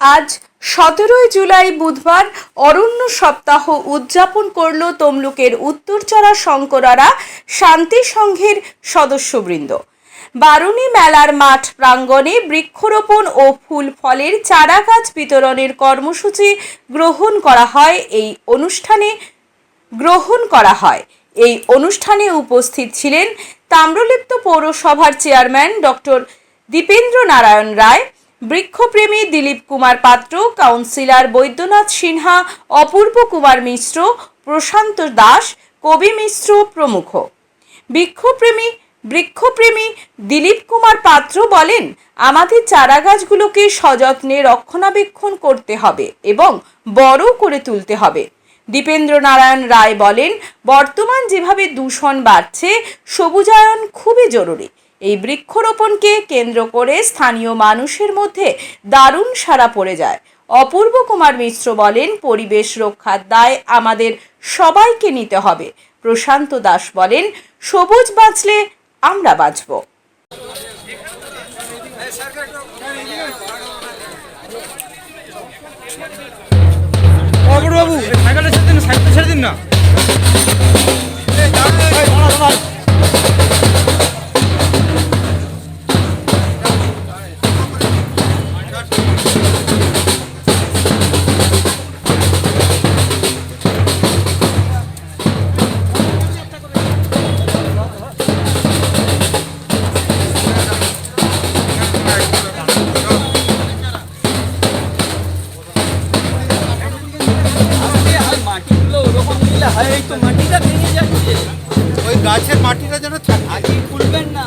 আজ সতেরোই জুলাই বুধবার অরণ্য সপ্তাহ উদযাপন করল তমলুকের উত্তরচড়া শঙ্করারা শান্তি সংঘের সদস্যবৃন্দ। বারুণী মেলার মাঠ প্রাঙ্গণে বৃক্ষরোপণ ও ফুল ফলের চারাগাছ বিতরণের কর্মসূচি গ্রহণ করা হয়, এই অনুষ্ঠানে গ্রহণ করা হয়। এই অনুষ্ঠানে উপস্থিত ছিলেন তাম্রলিপ্ত পৌরসভার চেয়ারম্যান ডক্টর দীপেন্দ্র নারায়ণ রায় বৃক্ষপ্রেমী দিলীপ কুমার পাত্র, কাউন্সিলর বৈদ্যনাথ সিনহা, অপূর্ব কুমার মিশ্র, প্রশান্ত দাস, কবি মিশ্র প্রমুখ। বৃক্ষপ্রেমী বৃক্ষপ্রেমী দিলীপ কুমার পাত্র বলেন, আমাদের চারাগাছগুলোকে সযত্নে রক্ষণাবেক্ষণ করতে হবে এবং বড় করে তুলতে হবে। দীপেন্দ্র নারায়ণ রায় বলেন, বর্তমান যেভাবে দূষণ বাড়ছে, সবুজায়ন খুবই জরুরি। এই বৃক্ষরোপণকে কেন্দ্র করে স্থানীয় মানুষের মধ্যে দারুণ সাড়া পড়ে যায়। অপূর্ব কুমার মিশ্র বলেন, পরিবেশ রক্ষার দায় আমাদের সবাইকে নিতে হবে। প্রশান্ত দাস বলেন, সবুজ বাঁচলে আমরা বাঁচব। সাইকেলটা ছেড়ে দিন সাইকেলটা ছেড়ে দিন না। হয় এই তো মাটিটা ভেঙে যাচ্ছে। ওই গাছের মাটিটা যেন থাকে আজকে খুলবেন না।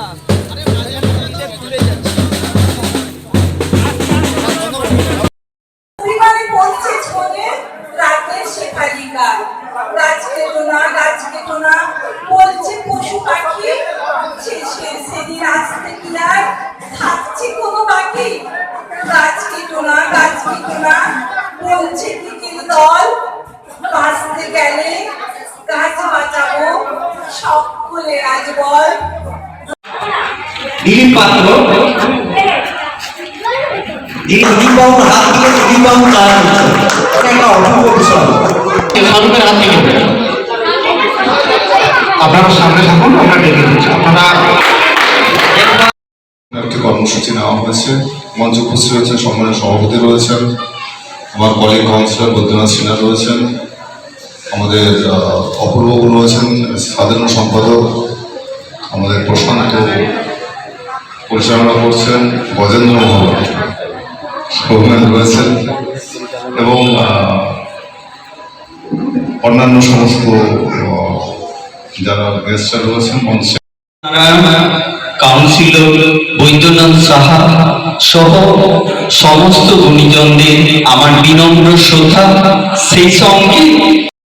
দিলীপ পাত্র। যিনি দিলীপবাবুর হাত থেকে দিলীপবাবু তারা একটা অপূর্ব বিষয়। শাহরুখের হাত থেকে। আপনারা সামনে থাকুন আমরা ডেকে দিচ্ছি আপনারা একটি কর্মসূচি নেওয়া হয়েছে। মঞ্চ উপস্থিত রয়েছেন সম্মানের সভাপতি রয়েছেন। আমার কলিগ কাউন্সিলর বৈদ্যনাথ সিনহা রয়েছেন। আমাদের আহ, অপূর্ববাবু রয়েছেন সাধারণ সম্পাদক। আমাদের প্রশান্ত পরিচালনা করছেন গজেন্দ্র মোহন রয়েছেন এবং অন্যান্য সমস্ত যারা গেস্টরা রয়েছেন মঞ্চে কাউন্সিলর বৈদ্যনাথ সাহা সহ সমস্ত গুণীজনদের আমার বিনম্র শ্রদ্ধা। সেই সঙ্গে